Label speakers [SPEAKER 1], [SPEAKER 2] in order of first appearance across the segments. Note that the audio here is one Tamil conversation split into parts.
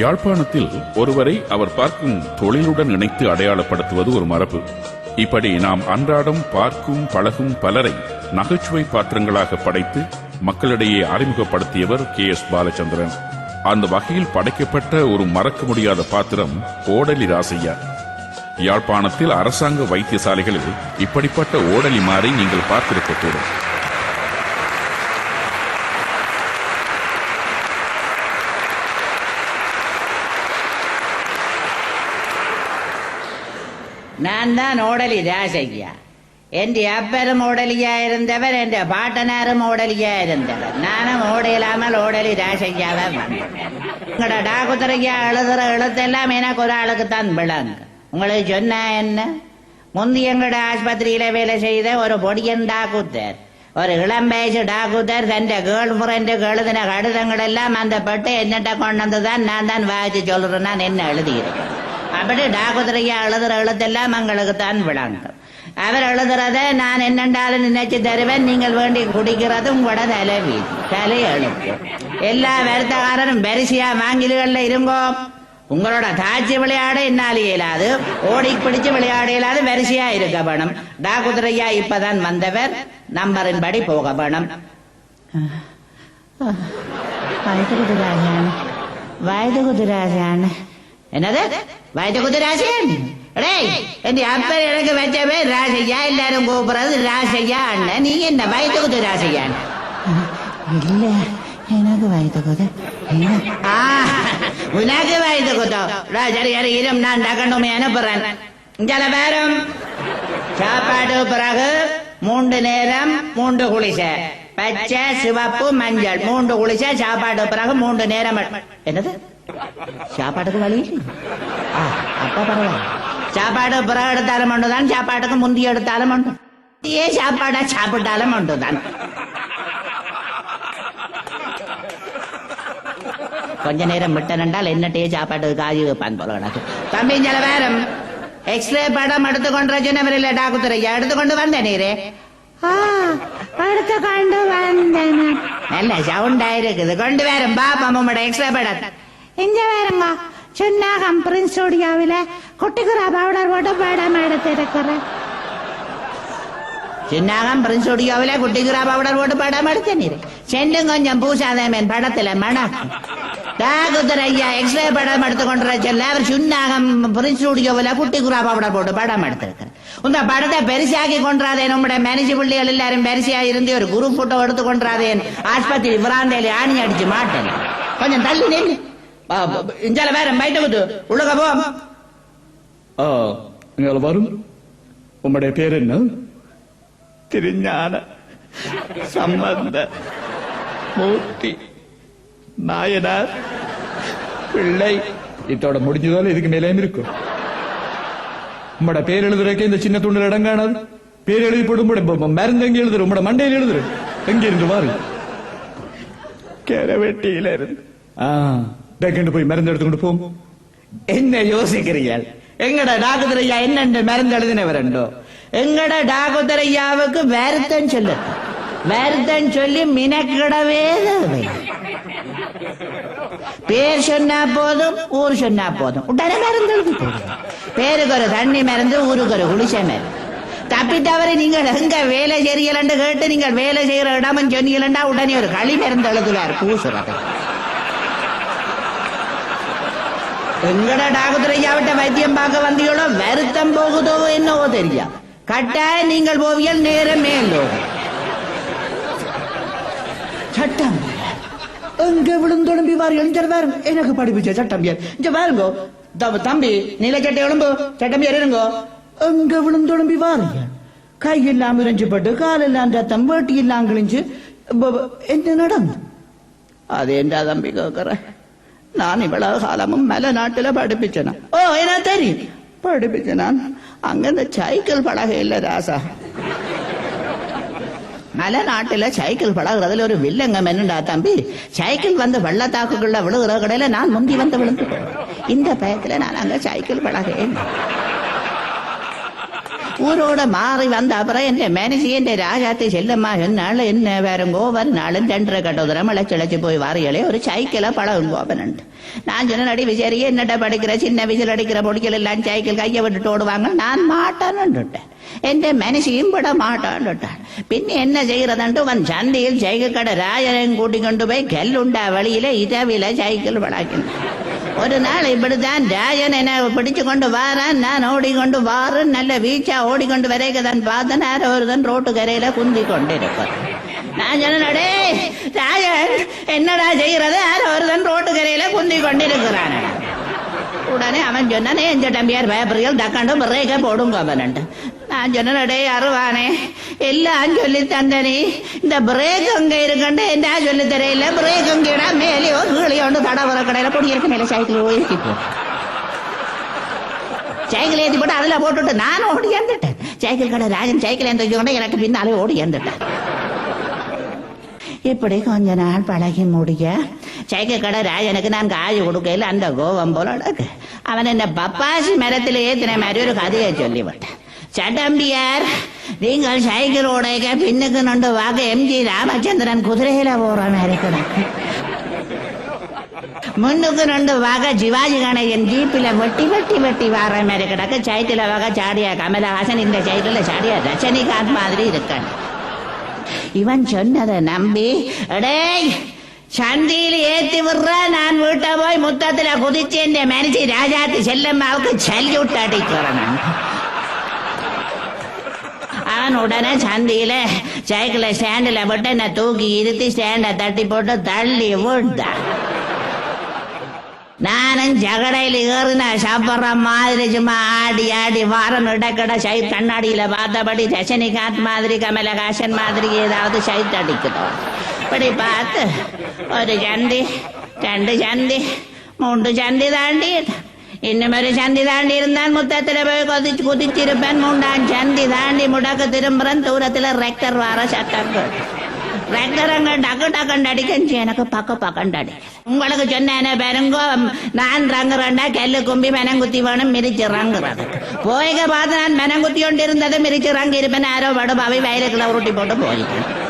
[SPEAKER 1] யாழ்ப்பாணத்தில் ஒருவரை அவர் பார்க்கும் தொழிலுடன் இணைத்து அடையாளப்படுத்துவது ஒரு மரபு. இப்படி நாம் அன்றாடம் பார்க்கும் பழகும் பலரை நகைச்சுவை பாத்திரங்களாக படைத்து மக்களிடையே அறிமுகப்படுத்தியவர் கே. எஸ். பாலச்சந்திரன். அந்த வகையில் படைக்கப்பட்ட ஒரு மறக்க முடியாத பாத்திரம் ஓடலி ராசையா யாழ்ப்பாணத்தில் அரசாங்க வைத்தியசாலைகளில் இப்படிப்பட்ட ஓடலி மாறி நீங்கள் பார்த்திருக்கக்கூடும்.
[SPEAKER 2] நான் தான் ஓடலி ராசையா என் அப்பரும் ஓடலியா இருந்தவர் என் பாட்டனாரும் ஓடலியா இருந்தவர். நானும் ஓடையில்லாமல் ஓடலி ராசையாவா உங்களோட டாகுத்தரையா எழுதுற எழுத்தெல்லாம் எனக்கு ஒரு ஆளுக்கு தான் விளங்கு. உங்களுக்கு சொன்னா என்ன? முந்தி எங்களோட ஆஸ்பத்திரியில வேலை செய்த ஒரு பொடியன் டாக்குத்தர் ஒரு இளம் வயசு டாக்குதர் தന്റെ கேர்ள் ஃப்ரெண்டு எழுதின கடிதங்கள் எல்லாம் அந்த பெட்டு என்னட்ட கொண்டு வந்து தான் நான் தான் வாசிச்சு சொல்றேன் நான் என்ன எழுதியிருக்கேன்? அப்படி டாகுதிரையா எழுதுற எழுத்தெல்லாம் எங்களுக்கு தான் விளங்கும். அவர் எழுதுறத நான் என்னண்டாலும் நினைச்சு தருவேன். நீங்கள் வேண்டி குடிக்கிறது உங்களோட தலைவி தலை எழுத்து எல்லா வருத்தக்காரரும் வரிசையா வாங்கில்கள்ல இருங்கோ. உங்களோட தாச்சி விளையாட என்னால் இயலாது. ஓடி பிடிச்சு விளையாட இயலாது. வரிசையா இருக்க வேணும். டாகுதிரையா இப்பதான் வந்தவர். நம்பரின் படி போக வேணும். வயது குதிராஜான் வயது குதிராஜான் என்னது? வயது குதிராஜன் டேய் என் அப்பர் எனக்கு வச்ச பேர் ராசையா? எல்லாரும் கூப்பிடுறது ராசையா அண்ணன் நீ என்ன வயது குதிராசையான் இல்ல எனக்கு வயது குது உனக்கு வயது குதோ சரி சரி இரும் நான் டக்கண்டுமே அனுப்புறேன். இங்கே பேரும். சாப்பாடு பிறகு மூன்று நேரம் மூன்று குளிசை. பச்சை சிவப்பு மஞ்சள். மூன்று குளிசை சாப்பாடு பிறகு மூன்று நேரம். என்னது? சாப்பாட்டுக்கு வழி அப்ப பரவாயில்ல சாப்பாடு பிறகு எடுத்தாலும் ஒன்றுதான் சாப்பாட்டுக்கு முந்தி எடுத்தாலும் ஒன்று ஏ சாப்பாடா சாப்பிட்டாலும் ஒன்றுதான் கொஞ்ச நேரம் விட்டனண்டால் என்னட்டையே சாப்பாட்டு காஜி வைப்பான் போல கணக்கு தம்பி சில பேரும் எக்ஸ்ரே படம் எடுத்துக்கொண்டு சொன்னவரில்ல டாக்குத்துறையா எடுத்துக்கொண்டு வந்த நீரே எடுத்து கொண்டு வந்தேன் நல்ல சவுண்டா இருக்குது கொண்டு வரும் பாப்பா உம்மோட எக்ஸ்ரே படம் இங்க வேறுங்க சொன்னாகம் பிரின்ஸ் ஸ்டுடியோவில குட்டிக்குற பவுடர் போட்டு படம் எடுத்திருக்கிறேன். சின்னாகம் பிரின்ஸ் ஸ்டுடியோவில குட்டிக்குறா பவுடர் போட்டு படம் எடுத்த நீர் செல்லும் கொஞ்சம் பூசாதேமேன் படத்துல மணக்கும் டாகுதர் ஐயா எக்ஸ்ரே படம் எடுத்து கொண்டு செல்ல அவர் சுன்னாகம் பிரின்ஸ் ஸ்டுடியோவில் குட்டிக்குறா பவுடர் போட்டு படம் எடுத்திருக்கிறேன் உங்க படத்தை பெருசாக்கி கொண்டாதே நம்முடைய மேனேஜ் பிள்ளைகள் எல்லாரும் பெருசா இருந்து ஒரு குரூப் போட்டோ எடுத்து கொண்டாதேன் ஆஸ்பத்திரி விராந்தையில ஆணி அடிச்சு மாட்டேன். கொஞ்சம் தள்ளி நின்று இஞ்சால வேற பைட்ட குத்து உள்ளக போ.
[SPEAKER 3] ஆ நீங்கள் வரும். உம்முடைய பேர் என்ன? திருஞான சம்பந்த மூர்த்தி. நாயனார் பிள்ளை. இத்தோட முடிஞ்சதால இதுக்கு மேலேயும் இருக்கும். உம்மோட பேர் எழுதுறதுக்கு இந்த சின்ன துண்டில் இடம் காணாது. பேர் எழுதி போட்டு உம்மோட மருந்து எங்க எழுதுற? உம்மோட மண்டையில் எழுதுற? எங்க இருந்து பாரு கரவெட்டியில இருந்து. ஆ. டக்குன்னு போய் மருந்து எடுத்துக்கொண்டு போங்க
[SPEAKER 2] என்ன யோசிக்கிறீர்கள்? எங்கட டாக்டர் ஐயா என்னென்று மருந்து எழுதினவரண்டோ? எங்கட டாக்டர் ஐயாவுக்கு வருத்தம் சொல்லு. வருத்தம் சொல்லி மினக்கிடவே பேர் சொன்னா போதும் ஊர் சொன்னா போதும். உடனே மருந்து எழுதி போடுங்க பேருக்கு ஒரு தண்ணி மருந்து ஊருக்கு ஒரு குளிச்ச மருந்து. தப்பி தவறி நீங்கள் எங்க வேலை செய்யலன்னு கேட்டு நீங்கள் வேலை செய்யற இடமும் சொன்னீங்களா உடனே ஒரு களி மருந்து எழுதுவார் பூசுறது. எங்கட டாகுதுரையாவிட்ட வைத்தியம் பார்க்க வந்தீங்களோ? வருத்தம் போகுதோ என்னவோ தெரியா? கட்டாய நீங்கள் போவியல் நேரம் மேலோ? சட்டம். எங்க விழுந்தொழும்பி வார்? எழிஞ்சர் வேறும் எனக்கு படிப்பிச்ச சட்டம் இங்க பாருங்கோ தம்பி நீல சட்டை எழும்பு. சட்டம் பேர் இருங்கோ? எங்க விழுந்தொழும்பி வாருங்க கையெல்லாம் இறைஞ்சுப்பட்டு காலெல்லாம் ரத்தம் வேட்டி எல்லாம் கிழிஞ்சு என்ன நடந்து? அது என்றா தம்பி கேக்குறேன் நான் இவ்வளவு காலமும் மல நாட்டுல படிப்பிச்சனா? ஓ என்ன தெரியும் படிப்பிச்சனான். அங்க இந்த சைக்கிள் பழக இல்ல ராசா. மலை நாட்டுல சைக்கிள் பழகுறதுல ஒரு வில்லங்கம் என்னடா தம்பி? சைக்கிள் வந்து வெள்ளத்தாக்குக்குள்ள விழுகிற கடையில நான் முந்தி வந்து விழுந்து இந்த பயத்துல நான் அங்க சைக்கிள் பழகேன் ஊரோட மாறி വന്ന അപ്പറേ എന്റെ മാനസികന്റെ രാജാത്തെ ചെല്ലമ്മ എന്നാള് എന്നെ വരങ്കോ വരുന്നാളും രണ്ടര കട്ടോ തിളച്ചിളച്ച് പോയി വാറികളെ ഒരു സൈക്കിള പളവും കോപനുണ്ട് நான் சொன்னடி விசாரி என்னட்ட படிக்கிற சின்ன விசில் அடிக்கிற பொடிக்கல் எல்லாம் சைக்கிள் கையை விட்டுட்டு ஓடுவாங்க நான் மாட்டான்னுட்டேன் എന്റെ മനസ്സിയും ഇവിടെ മാട്ടാണ്ടിട്ടാണ് പിന്നെ എന്നെ ചെയ്യറതണ്ട് വൻ ചന്തയിൽ ചൈക്കിൾക്കട രാജനെയും കൂട്ടിക്കൊണ്ടുപോയി കല്ലുണ്ട വെളിയിലെ ഇതവിലെ ചൈക്കിൾ വിളാക്കുന്നു ஒரு நாள் இப்படிதான் ராஜன் என்னை பிடிச்சு கொண்டு வாரான். நான் ஓடிக்கொண்டு வாரன். நல்ல வீச்சா ஓடிக்கொண்டு வரைக்கு தான் பார்த்தேன் ஒருதன் ரோட்டு கரையில குந்தி கொண்டிருப்பான். நான் சொன்னே ராஜன் என்னடா செய்யறது? ஒருதன் ரோட்டு கரையில குந்தி கொண்டிருக்கிறான். உடனே அவன் சொன்னானே எஞ்ச தம்பியார் பேப்பர்கள் தக்காண்டு பிரேக்க போடும் கோபனண்டு நான் சொன்னடே அருவானே எல்லாம் சொல்லி தந்தனி இந்த பிரேக் அங்க இருக்கண்டு என்ன சொல்லி தெரியல பிரேக் அங்கடா மேலேயோ கீழே ஒன்று தடவர கடையில குடியிருக்க மேல சைக்கிள் ஓயிருக்கு போ சைக்கிள் ஏற்றி போட்டு அதுல போட்டுட்டு நானும் ஓடி ஏந்துட்டேன் சைக்கிள் கடை ராஜன் சைக்கிள் ஏற்றி கொண்டு எனக்கு பின்னாலே ஓடி ஏந்துட்டேன் இப்படி கொஞ்ச நாள் பழகி முடிய சைக்கிள் கடை ராஜனுக்கு நான் காய் கொடுக்கல அந்த கோபம் போல அவன் என்ன பப்பாசி மரத்தில் ஏத்தின மாதிரி ஒரு கதையை சொல்லிவிட்டான் சட்டம்பியார் நீங்கள் சைக்கிளோட பின்னுக்கு நொண்டு வாக்க எம்ஜி ராமச்சந்திரன் குதிரையில போற மாதிரி கிடக்கு முன்னுக்கு ரெண்டு வகை சிவாஜி கணேசன் ஜீப்பில வெட்டி வெட்டி வெட்டி வர மாதிரி கிடக்கு சைட்டில வகை சாடியா கமலஹாசன் இந்த சைட்டில் சாடியா ரஜினிகாந்த் மாதிரி இருக்கான் இவன் சொன்னதை நம்பி அடே சந்தியில் ஏத்தி விடுற நான் வீட்டை போய் முத்தத்துல குதிச்சு இந்த மனுஷி ராஜாத்தி செல்லம்மாவுக்கு சல்யூட் அடிக்கிறேன் அவன் உடனே சந்தியில சைக்கிளை ஸ்டாண்டில் போட்டு என்ன தூக்கி இருத்தி ஸ்டாண்டை தட்டி போட்டு தள்ளி விட்டான் நானும் ஜகடையில் ஏறின சாப்பிட்ற மாதிரி சும்மா ஆடி ஆடி வாரம் இடக்கட சை கண்ணாடியில் பார்த்தபடி ரஜினிகாந்த் மாதிரி கமலஹாசன் மாதிரி ஏதாவது சைட் அடிக்கிறோம் அப்படி பார்த்து ஒரு சந்தி ரெண்டு சந்தி மூன்று சந்தி தாண்டி இன்னும் ஒரு சந்தி தாண்டி இருந்தான் முத்தத்தில் போய் கொதிச்சு குதிச்சிருப்பேன் மூண்டாம் சந்தி தாண்டி முடக்க திரும்புறன் தூரத்தில் ரெக்டர் வர சத்தம் கேட்டு ரெக்கரங்க டக்கு டக்குண்டு அடிக்கஞ்சு எனக்கு பக்க பக்கண்டு அடிக்குது உங்களுக்கு சொன்னேனே பெருங்கோ நான் ரங்குறேன்டா கல்லு கும்பி மெனங்குத்தி வேணும் மிரிச்சு ரங்குறது போய்க பார்த்து நான் மெனங்குத்தி கொண்டு இருந்தது மிரிச்சு ரங்கி இருப்பேன் யாரோ படம் அவை வயலுக்குள்ள உருட்டி போட்டு போயிட்டேன்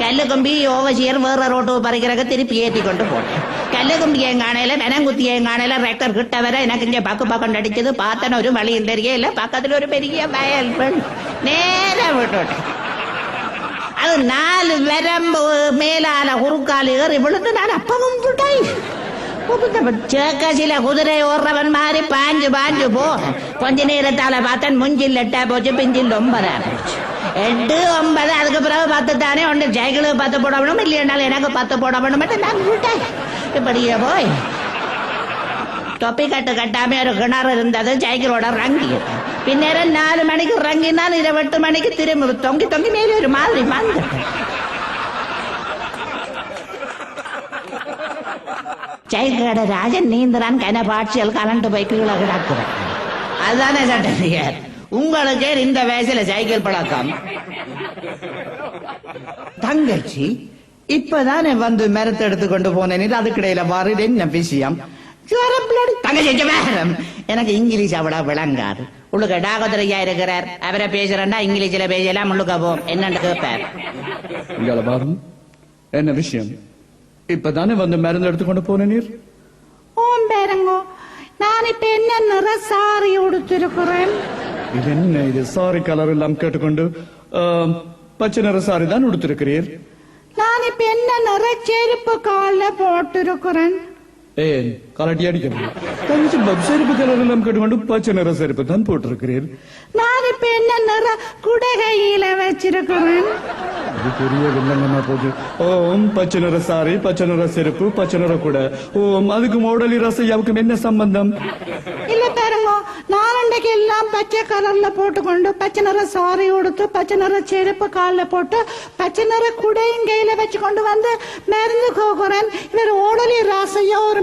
[SPEAKER 2] கல்லு கம்பி ஓவசியர் வேற ரோட்டு பறிக்கிறக்க திருப்பி ஏத்தி கொண்டு போட்டேன் கல்லு கம்பி எங்கானையில வெனங்குத்தி எங்கானையில என் ரெக்டர் கிட்ட வர எனக்கு இங்க பக்கு பக்கம் அடிச்சது பார்த்தன ஒரு வழியும் தெரியல பக்கத்துல ஒரு பெரிய வயல் பெண் நேரா விட்டுட்டேன் அது நாலு வரம்பு மேலால குறுக்கால் ஏறி விழுந்து நான் அப்பவும் விட்டேன் சேக்கசில குதிரை ஓடுறவன் மாதிரி பாஞ்சு பாஞ்சு போ கொஞ்ச நேரத்தால பார்த்தன் முஞ்சில் எட்டா போச்சு பிஞ்சில் ரொம்ப போச்சு எட்டு ஒன்பது அதுக்கு பிறகு பத்து தானே ஒன்று சைக்கிளுக்கு பத்து வேணும் இல்லையாண்டாலும் எனக்கு பத்து போட வேணும் நான் விட்டேன் இப்படியே போய் தொப்பி கட்டு கட்டாம ஒரு கிணறு இருந்தது சைக்கிளோட ரங்கி பின்னேரம் நாலு மணிக்கு ரங்கினால் இரவு எட்டு மணிக்கு திரும்ப தொங்கி தொங்கி மேலே ஒரு மாதிரி வந்துட்டேன் ஜெயகட ராஜன் நீந்திரான் கன பாட்சியல் கலண்டு போய் கீழே கிடக்குறேன் அதுதானே சட்டப்பிரியார் உங்களுக்கு இந்த வயசுல சைக்கிள் பழக்கம்.
[SPEAKER 3] தங்கச்சி இப்பதானே வந்து மரத்தை எடுத்து கொண்டு போனேன் அதுக்கிடையில வாரு இது என்ன விஷயம்?
[SPEAKER 2] எனக்கு இங்கிலீஷ் அவ்வளோ விளங்காது. உள்ளுக்க டாகோதரையா இருக்கிறார். அவரை பேசுறேன்னா இங்கிலீஷ்ல பேசலாம் உள்ளுக்க போ. என்னன்னு கேட்பார்
[SPEAKER 3] என்ன விஷயம்? இப்பதானே வந்து மருந்து எடுத்து கொண்டு போன நீர்?
[SPEAKER 2] ஓம் பேரங்கோ நான் இப்ப என்ன நிற சாரி உடுத்திருக்கிறேன்?
[SPEAKER 3] இது என்ன இது? சாரி கலர் எல்லாம் கேட்டுக்கொண்டு ஆம், பச்சை நிற சாரி தான் உடுத்திருக்கிறீர்.
[SPEAKER 2] நான் இப்ப என்ன நிற செருப்பு கால போட்டிருக்கிறேன்?
[SPEAKER 3] ஏன் கலட்டி அடிக்கணும். தங்கச்சி பப் செருப்பு கலர் எல்லாம் கேட்டுக்கொண்டு பச்சை நிற செருப்பு தான் போட்டிருக்கிறீர்.
[SPEAKER 2] நான் இப்ப என்ன நிற குடகையில வச்சிருக்கிறேன்.
[SPEAKER 3] இது பெரிய வில்லங்கமா போகுது. ஓம் பச்சை நிற சாரி பச்சை நிற செருப்பு பச்சை நிற கூட. ஓம் அதுக்கு மோடலி ரசையாவுக்கும் என்ன சம்பந்தம்?
[SPEAKER 2] இல்ல பாருங்க அன்றைக்கு எல்லாம் பச்சை கலர்ல போட்டுக்கொண்டு பச்சை நிற சாரி உடுத்து பச்சை நிற செருப்பு கால்ல போட்டு பச்சை நிற குடையும் கையில வச்சு கொண்டு வந்து மருந்து கோகுறேன் இவர் ஓடலி ராசையா ஒரு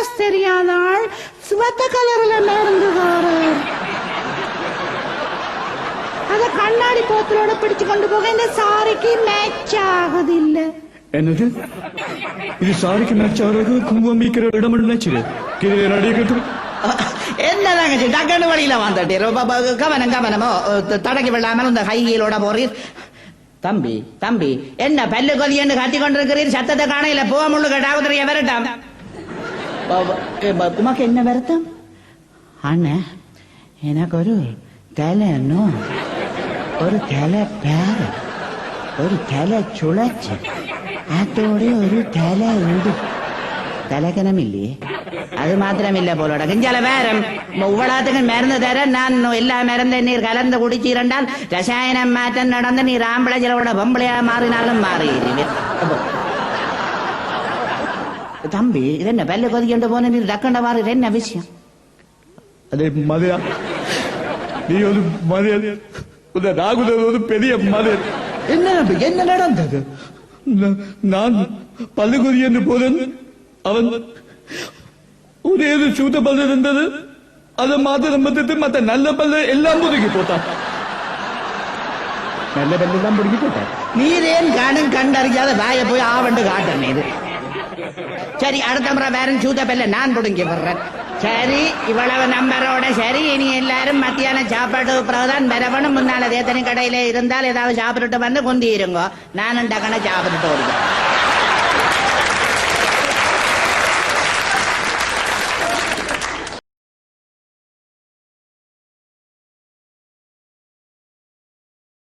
[SPEAKER 2] மெனாஸ் தெரியாத ஆள் சிவத்த கலர்ல மருந்து கோறார் அத கண்ணாடி போத்தலோட பிடிச்சு கொண்டு போக இந்த சாரிக்கு மேட்ச் ஆகுது இல்ல
[SPEAKER 3] என்னது? இது சாரிக்கு மேட்ச் ஆகிறது? குங்குமம் மீக்கிற இடம் நினைச்சு கீழே நடிகட்டும்
[SPEAKER 2] என்ன தங்கச்சி டக்குன்னு வழியில வந்துட்டீர் ப- ப- கவனம் கவனமோ. த- தடக்கி விடாமல் இந்த கையிலோட போறீர். தம்பி தம்பி என்ன பல்லு கொதியன்னு கத்தி கொண்டிருக்கிறீர்? சத்தத்தை காணையில போக முள்ளு கட்டாவுதிரிய விரட்டாம் உமாக்கு என்ன வருத்தம் அண்ணே எனக்கு ஒரு தலைன்னும் ஒரு தலை பேர ஒரு தலை சுழற்சி அதோட ஒரு தலை உடு தலைக்கணம் இல்லையே அது மாத்திரமில்ல போலோட கிஞ்சால வேறம் இவ்வளவுக்கும் மருந்து தர நான் எல்லா மருந்து நீர் கலந்து குடிச்சிருந்தால் ரசாயனம் மாற்றம் நடந்து நீர் ஆம்பளை சிலவோட பொம்பளையா மாறினாலும் மாறி தம்பி இது என்ன பல்ல கொதிக்கண்டு போன நீ டக்கண்ட வாரு என்ன விஷயம்.
[SPEAKER 3] அதே மதுரா? நீ ஒரு மதியல் இந்த ராகுலர் ஒரு பெரிய மதியல்
[SPEAKER 2] என்ன என்ன நடந்தது?
[SPEAKER 3] நான் பல்லுக்குறி என்று போதன் அவன் ஒரே சூத்த பல்லு இருந்தது. அதை மாத்திரம் பார்த்துட்டு மத்த நல்ல பல்லு எல்லாம் முதுகி போட்டான். நல்ல பல்லு எல்லாம் முடுங்கி போட்டான்.
[SPEAKER 2] நீரேன் கணும் கண்டறியாத வாய போய் ஆவண்டு காட்டுறேன் இது. சரி அடுத்த முறை வேற சூத பெல்ல நான் புடுங்கி வர்றேன் சரி இவ்வளவு நம்பரோட சரி இனி எல்லாரும் மத்தியான சாப்பாடு பிரதான் வரவணும் முன்னால தேத்தனி கடையில இருந்தால் ஏதாவது சாப்பிட்டுட்டு வந்து குந்தி இருங்கோ நானும் டக்கன சாப்பிட்டுட்டு வருவேன்.